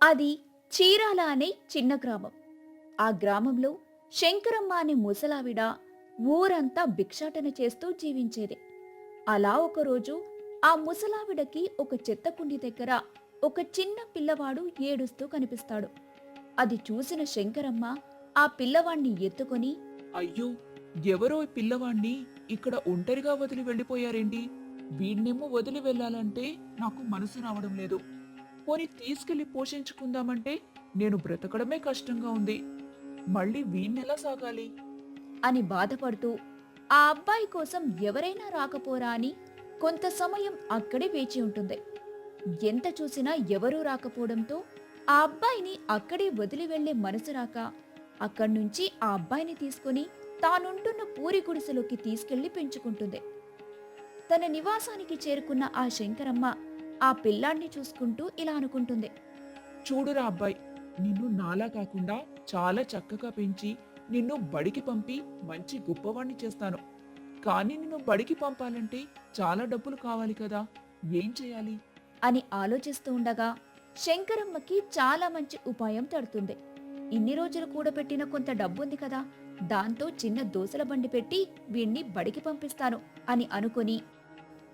అది చీరాల అనే చిన్న గ్రామం. ఆ గ్రామంలో శంకరమ్మ అనే ముసలావిడ ఊరంతా భిక్షాటన చేస్తూ జీవించేది. అలా ఒకరోజు ఆ ముసలావిడకి ఒక చెత్త కుండి దగ్గర ఒక చిన్న పిల్లవాడు ఏడుస్తూ కనిపిస్తాడు. అది చూసిన శంకరమ్మ ఆ పిల్లవాణ్ణి ఎత్తుకొని అయ్యో! ఎవరో ఈ పిల్లవాణ్ణి ఇక్కడ ఒంటరిగా వదిలి వెళ్ళిపోయారేంటి? వీడినేమో వదిలి వెళ్ళాలంటే నాకు మనసు రావడం లేదు. పోని తీసుకెళ్ళి పోషించుకుందామంటే నేను బ్రతకడమే కష్టంగా ఉంది. మళ్ళీ వీణ్ణెలా సాగాలి? అని బాధపడుతూ ఆ అబ్బాయి కోసం ఎవరైనా రాకపోరా అని కొంత సమయం అక్కడే వేచి ఉంటుంది. ఎంత చూసినా ఎవరూ రాకపోవడంతో ఆ అబ్బాయిని అక్కడే వదిలి వెళ్ళే మనసు రాక అక్కడి నుంచి ఆ అబ్బాయిని తీసుకుని తానుంటున్న పూరి గుడిసెలోకి తీసుకెళ్ళి పెంచుకుంటుంది. తన నివాసానికి చేరుకున్న ఆ శంకరమ్మ ఆ పిల్లాన్ని చూసుకుంటూ ఇలా అనుకుంటుంది. చూడురా అబ్బాయి నిన్ను నాలా కాకుండా చాలా చక్కగా పెంచి నిన్ను బడికి పంపి మంచి గొప్పవాణ్ణి చేస్తాను. కానీ నిన్ను బడికి పంపాలంటే చాలా డబ్బులు కావాలి కదా ఏం చేయాలి? అని ఆలోచిస్తూ ఉండగా శంకరమ్మకి చాలా మంచి ఉపాయం తడుతుంది. ఇన్ని రోజులు కూడబెట్టిన కొంత డబ్బుంది కదా దాంతో చిన్న దోసల బండి పెట్టి వీణ్ణి బడికి పంపిస్తాను అని అనుకుని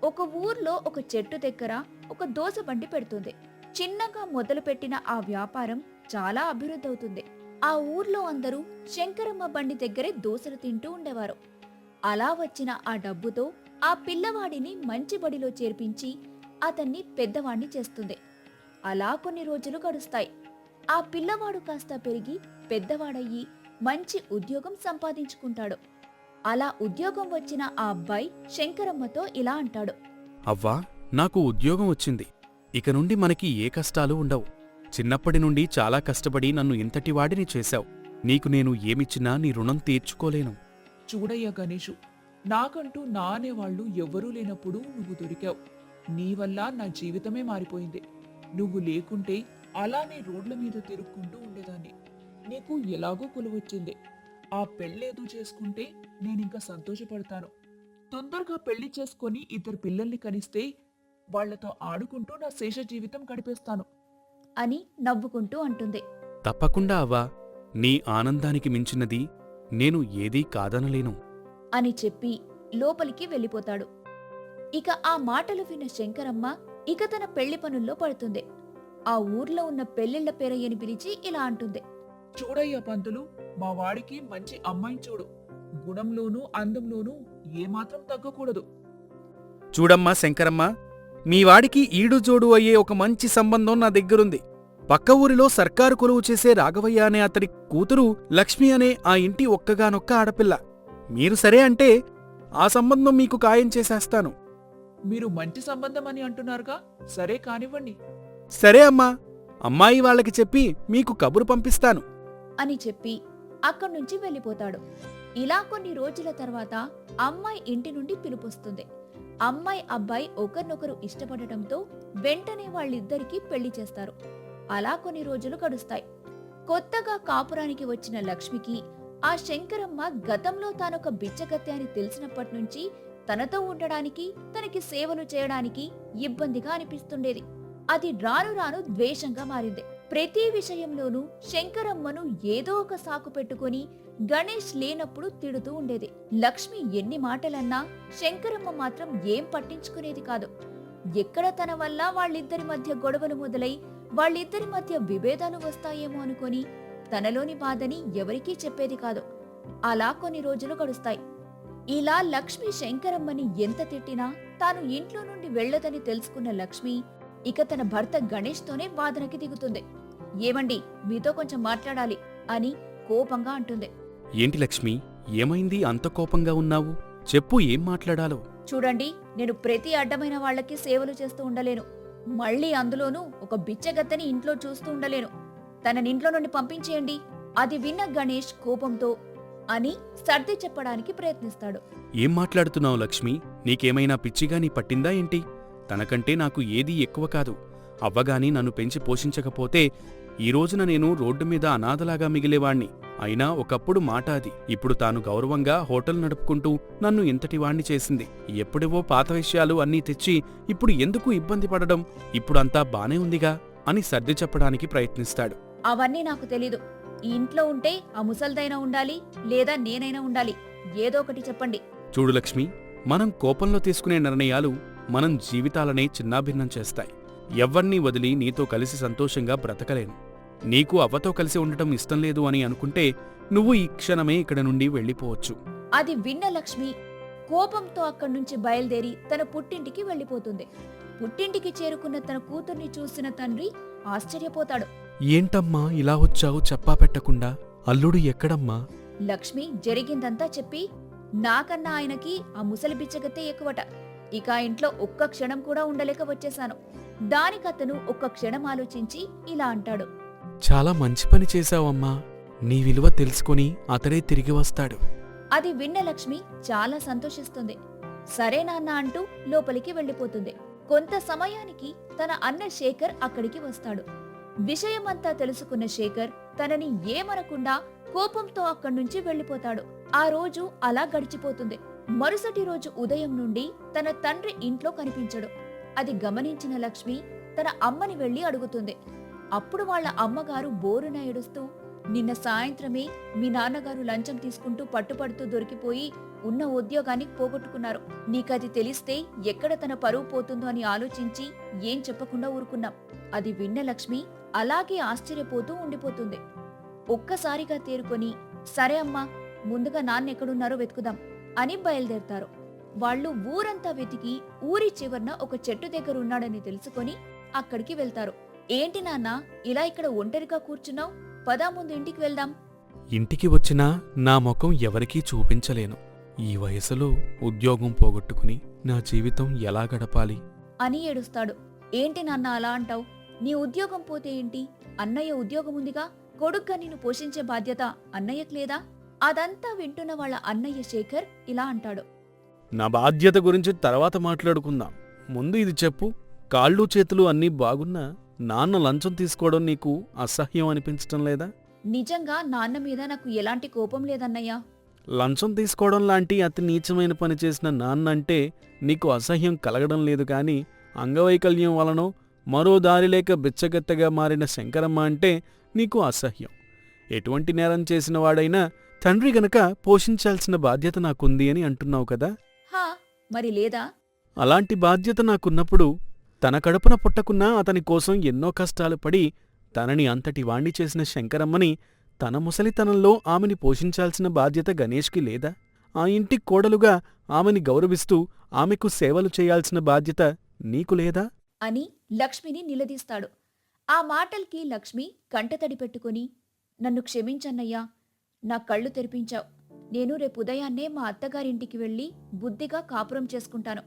ఒక ఊర్లో ఒక చెట్టు దగ్గర ఒక దోస బండి పెడుతుంది. చిన్నగా మొదలుపెట్టిన ఆ వ్యాపారం చాలా అభివృద్ధి అవుతుంది. ఆ ఊర్లో అందరూ శంకరమ్మ బండి దగ్గరే దోసలు తింటూ ఉండేవారు. అలా వచ్చిన ఆ డబ్బుతో ఆ పిల్లవాడిని మంచి బడిలో చేర్పించి అతన్ని పెద్దవాణ్ణి చేస్తుంది. అలా కొన్ని రోజులు గడుస్తాయి. ఆ పిల్లవాడు కాస్త పెరిగి పెద్దవాడయ్యి మంచి ఉద్యోగం సంపాదించుకుంటాడు. అలా ఉద్యోగం వచ్చిన ఆ అబ్బాయి శంకరమ్మతో ఇలా అంటాడు. అవ్వా నాకు ఉద్యోగం వచ్చింది. ఇక నుండి మనకి ఏ కష్టాలు ఉండవు. చిన్నప్పటి నుండి చాలా కష్టపడి నన్ను ఇంతటి వాడిని చేశావు. నీకు నేను ఏమిచ్చినా నీ రుణం తీర్చుకోలేను. చూడయ్యా గణేషు నాకంటూ నా అనేవాళ్ళు ఎవ్వరూ లేనప్పుడు నువ్వు దొరికావు. నీ వల్ల నా జీవితమే మారిపోయింది. నువ్వు లేకుంటే అలానే రోడ్ల మీద తిరుక్కుంటూ ఉండేదాన్ని. నీకు ఎలాగో కొలువొచ్చింది. ఆ పెళ్ళేదో చేసుకుంటే నేనింకా సంతోషపడతాను. తొందరగా పెళ్ళి చేసుకొని ఇద్దరు పిల్లల్ని కనిస్తే వాళ్ళతో ఆడుకుంటూ నా శేష జీవితం గడిపేస్తాను. అని నవ్వుకుంటూ అంటుంది. తప్పకుండా అవ్వా. నీ ఆనందానికి మించినది నేను ఏదీ కాదనలేను. అని చెప్పి లోపలికి వెళ్ళిపోతాడు. ఇక ఆ మాటలు విన్న శంకరమ్మ ఇక తన పెళ్ళి పనుల్లో పడుతుంది. ఆ ఊర్లో ఉన్న పెళ్ళిళ్ళ పేరయ్యని పిలిచి ఇలా అంటుంది. చూడయ్యా పంతులు మా వాడికి మంచి అమ్మాయిని చూడు. గుణంలోనూ అందంలోనూ ఏమాత్రం తగ్గకూడదు. చూడమ్మా శంకరమ్మ మీ వాడికి ఈడు జోడు అయ్యే ఒక మంచి సంబంధం నా దగ్గరుంది. పక్క ఊరిలో సర్కారు కొలువు చేసే రాఘవయ్య అనే అతడి కూతురు లక్ష్మి అనే ఆ ఇంటి ఒక్కగానొక్క ఆడపిల్ల. మీరు సరే అంటే ఆ సంబంధం మీకు ఖాయం చేసేస్తాను. మీరు మంచి సంబంధం అని అంటున్నారుగా? సరే కానివ్వండి. సరే అమ్మా. అమ్మాయి వాళ్ళకి చెప్పి మీకు కబురు పంపిస్తాను. అని చెప్పి అక్కడి నుంచి వెళ్ళిపోతాడు. ఇలా కొన్ని రోజుల తర్వాత అమ్మాయి ఇంటి నుండి పిలుపొస్తుంది. అమ్మాయి అబ్బాయి ఒకరినొకరు ఇష్టపడటంతో వెంటనే వాళ్ళిద్దరికీ పెళ్ళి చేస్తారు. అలా కొన్ని రోజులు గడుస్తాయి. కొత్తగా కాపురానికి వచ్చిన లక్ష్మికి ఆ శంకరమ్మ గతంలో తానొక బిచ్చగత్తె అని తెలిసినప్పటి నుంచి తనతో ఉండడానికి తనకి సేవలు చేయడానికి ఇబ్బందిగా అనిపిస్తుండేది. అది రాను రాను ద్వేషంగా మారింది. ప్రతి విషయంలోనూ శంకరమ్మను ఏదో ఒక సాకు పెట్టుకుని గణేష్ లేనప్పుడు తిడుతూ ఉండేది. లక్ష్మి ఎన్ని మాటలన్నా శంకరమ్మ మాత్రం ఏం పట్టించుకునేది కాదు. ఎక్కడ తన వల్ల వాళ్ళిద్దరి మధ్య గొడవలు మొదలై వాళ్ళిద్దరి మధ్య విభేదాలు వస్తాయేమో అనుకొని తనలోని బాధని ఎవరికీ చెప్పేది కాదు. అలా కొన్ని రోజులు గడుస్తాయి. ఇలా లక్ష్మి శంకరమ్మని ఎంత తిట్టినా తాను ఇంట్లో నుండి వెళ్ళదని తెలుసుకున్న లక్ష్మి ఇక తన భర్త గణేష్తోనే వాదనకి దిగుతుంది. ఏమండి మీతో కొంచెం మాట్లాడాలి అని కోపంగా అంటుంది. ఏంటి లక్ష్మి ఏమైంది? అంత కోపంగా ఉన్నావు? చెప్పు ఏం మాట్లాడాలో? చూడండి నేను ప్రతి అడ్డమైన వాళ్ళకి సేవలు చేస్తూ ఉండలేను. మళ్ళీ అందులోనూ ఒక బిచ్చగత్తని ఇంట్లో చూస్తూ ఉండలేను. తనని ఇంట్లో నుండి పంపించేయండి. అది విన్న గణేష్ కోపంతో అని సర్ది చెప్పడానికి ప్రయత్నిస్తాడు. ఏం మాట్లాడుతున్నావు లక్ష్మి? నీకేమైనా పిచ్చిగా నీ పట్టిందా ఏంటి? తనకంటే నాకు ఏదీ ఎక్కువ కాదు. అవ్వగాని నన్ను పెంచి పోషించకపోతే ఈ రోజున నేను రోడ్డు మీద అనాథలాగా మిగిలేవాణ్ణి. అయినా ఒకప్పుడు మాట అది. ఇప్పుడు తాను గౌరవంగా హోటల్ నడుపుకుంటూ నన్ను ఇంతటి వాణ్ణి చేసింది. ఎప్పుడేవో పాత విషయాలు అన్నీ తెచ్చి ఇప్పుడు ఎందుకు ఇబ్బంది పడడం? ఇప్పుడంతా బానే ఉందిగా అని సర్ది చెప్పడానికి ప్రయత్నిస్తాడు. అవన్నీ నాకు తెలీదు. ఈ ఇంట్లో ఉంటే ఆ ముసల్దైనా ఉండాలి లేదా నేనైనా ఉండాలి. ఏదో ఒకటి చెప్పండి. చూడు లక్ష్మి మనం కోపంలో తీసుకునే నిర్ణయాలు మనం జీవితాలనే చిన్నాభిన్నం చేస్తాయి. ఎవ్వర్నీ వదిలి నీతో కలిసి సంతోషంగా బ్రతకలేను. నీకు అవ్వతో కలిసి ఉండటం ఇష్టం లేదు అని అనుకుంటే నువ్వు ఈ క్షణమే ఇక్కడ నుండి వెళ్ళిపోవచ్చు. అది విన్న లక్ష్మి కోపంతో అక్కడి నుంచి బయలుదేరి తన పుట్టింటికి వెళ్ళిపోతుంది. పుట్టింటికి చేరుకున్న తన కూతుర్ని చూసిన తండ్రి ఆశ్చర్యపోతాడు. ఏంటమ్మా ఇలా వచ్చావు చెప్పా పెట్టకుండా? అల్లుడు ఎక్కడమ్మా? లక్ష్మి జరిగిందంతా చెప్పి నాకన్నా ఆయనకి ఆ ముసలి బిచ్చగతే ఎక్కువట. ఇక ఇంట్లో ఒక్క క్షణం కూడా ఉండలేక వచ్చేశాను. దానికతను ఒక్క క్షణం ఆలోచించి ఇలా అంటాడు. చాలా మంచి పని చేశావమ్మా. నీ విలువ తెలుసుకొని అతడే తిరిగి వస్తాడు. అది విన్న లక్ష్మి చాలా సంతోషిస్తుంది. సరే నాన్న అంటూ లోపలికి వెళ్ళిపోతుంది. కొంత సమయానికి తన అన్న శేఖర్ అక్కడికి వస్తాడు. విషయమంతా తెలుసుకున్న శేఖర్ తనని ఏమనకుండా కోపంతో అక్కడి నుంచి వెళ్ళిపోతాడు. ఆ రోజు అలా గడిచిపోతుంది. మరుసటి రోజు ఉదయం నుండి తన తండ్రి ఇంట్లో కనిపించడు. అది గమనించిన లక్ష్మి తన అమ్మని వెళ్ళి అడుగుతుంది. అప్పుడు వాళ్ళ అమ్మగారు బోరున ఏడుస్తూ నిన్న సాయంత్రమే మీ నాన్నగారు లంచం తీసుకుంటూ పట్టుపడుతూ దొరికిపోయి ఉన్న ఉద్యోగానికి పోగొట్టుకున్నారు. నీకది తెలిస్తే ఎక్కడ తన పరువు పోతుందో అని ఆలోచించి ఏం చెప్పకుండా ఊరుకున్నాం. అది విన్న లక్ష్మి అలాగే ఆశ్చర్యపోతూ ఉండిపోతుంది. ఒక్కసారిగా తేరుకొని సరే అమ్మా ముందుగా నాన్న ఎక్కడున్నారో వెతుకుదాం. అని బయలుదేరతారు. వాళ్ళు ఊరంతా వెతికి ఊరి చివరన ఒక చెట్టు దగ్గర ఉన్నాడని తెలుసుకొని అక్కడికి వెళ్తారు. ఏంటి నాన్న ఇలా ఇక్కడ ఒంటరిగా కూర్చున్నావు? పదా ముందు ఇంటికి వెళ్దాం. ఇంటికి వచ్చినా నా ముఖం ఎవరికీ చూపించలేను. ఈ వయసులో ఉద్యోగం పోగొట్టుకుని నా జీవితం ఎలా గడపాలి? అని ఏడుస్తాడు. ఏంటి నాన్న అలా అంటావు? నీ ఉద్యోగం పోతే ఏంటి? అన్నయ్య ఉద్యోగం ఉందిగా కొడుగ్గా నిన్ను పోషించే బాధ్యత అన్నయ్యకు లేదా? అదంతా వింటున్న వాళ్ళ అన్నయ్య శేఖర్ ఇలా అంటాడు. నా బాధ్యత గురించి తర్వాత మాట్లాడుకుందాం. ముందు ఇది చెప్పు. కాళ్ళు చేతులు అన్నీ బాగున్నా నాన్న లంచం తీసుకోవడం నీకు అసహ్యం అనిపించటం లేదా? నిజంగా నాన్న మీద నాకు ఎలాంటి కోపం లేదన్నయ్యా? లంచం తీసుకోవడం లాంటి అతి నీచమైన పని చేసిన నాన్న అంటే నీకు అసహ్యం కలగడం లేదు కానీ అంగవైకల్యం వలనో మరో దారి లేక బిచ్చగత్తగా మారిన శంకరమ్మ అంటే నీకు అసహ్యం. ఎటువంటి నేరం చేసిన వాడైనా తండ్రి గనక పోషించాల్సిన బాధ్యత నాకుంది అని అంటున్నావు కదా? హా మరి లేదా? అలాంటి బాధ్యత నాకున్నప్పుడు తన కడుపున పుట్టకున్నా అతని కోసం ఎన్నో కష్టాలు పడి తనని అంతటి వాణ్ణి చేసిన శంకరమ్మని తన ముసలితనంలో ఆమెని పోషించాల్సిన బాధ్యత గణేష్కి లేదా? ఆ ఇంటి కోడలుగా ఆమెని గౌరవిస్తూ ఆమెకు సేవలు చేయాల్సిన బాధ్యత నీకు లేదా? అని లక్ష్మిని నిలదీస్తాడు. ఆ మాటల్కి లక్ష్మి కంటతడి పెట్టుకుని నన్ను క్షమించన్నయ్యా నా కళ్ళు తెరిపించావు. నేను రేపు ఉదయాన్నే మా అత్తగారింటికి వెళ్ళి బుద్ధిగా కాపురం చేసుకుంటాను.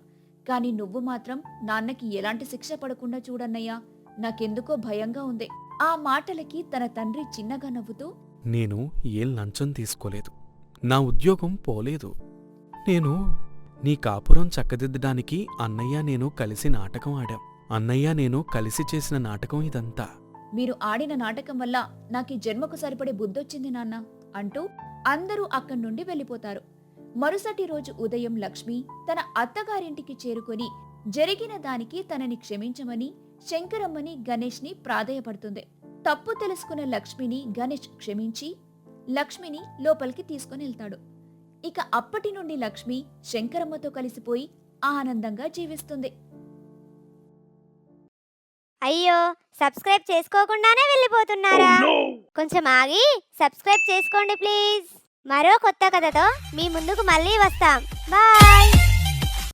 కాని నువ్వు మాత్రం నాన్నకి ఎలాంటి శిక్ష పడకుండా చూడన్నయ్యా. నాకెందుకో భయంగా ఉంది. ఆ మాటలకి తన తండ్రి చిన్నగా నవ్వుతూ నేను ఏం లంచం తీసుకోలేదు. నా ఉద్యోగం పోలేదు. నేను నీ కాపురం చక్కదిద్దడానికి అన్నయ్య నేను కలిసి నాటకం ఆడాం. అన్నయ్య నేను కలిసి చేసిన నాటకం ఇదంతా. మీరు ఆడిన నాటకం వల్ల నాకు ఈ జన్మకు సరిపడే బుద్ధొచ్చింది నాన్న. అంటూ అందరూ అక్కడి నుండి వెళ్ళిపోతారు. మరుసటి రోజు ఉదయం లక్ష్మి తన అత్తగారింటికి చేరుకొని జరిగిన దానికి తనని క్షమించమని శంకరమ్మని గణేష్ని ప్రాధేయపడుతుంది. తప్పు తెలుసుకున్న లక్ష్మిని గణేష్ క్షమించి లక్ష్మిని లోపలికి తీసుకుని వెళ్తాడు. ఇక అప్పటి నుండి లక్ష్మి శంకరమ్మతో కలిసిపోయి ఆనందంగా జీవిస్తుంది. అయ్యో సబ్స్క్రైబ్ చేసుకోకుండానే వెళ్ళిపోతున్నారా? కొంచెం ఆగి సబ్స్క్రైబ్ చేసుకోండి ప్లీజ్. మరో కొత్త కథతో మీ ముందుకు మళ్ళీ వస్తాం. బాయ్.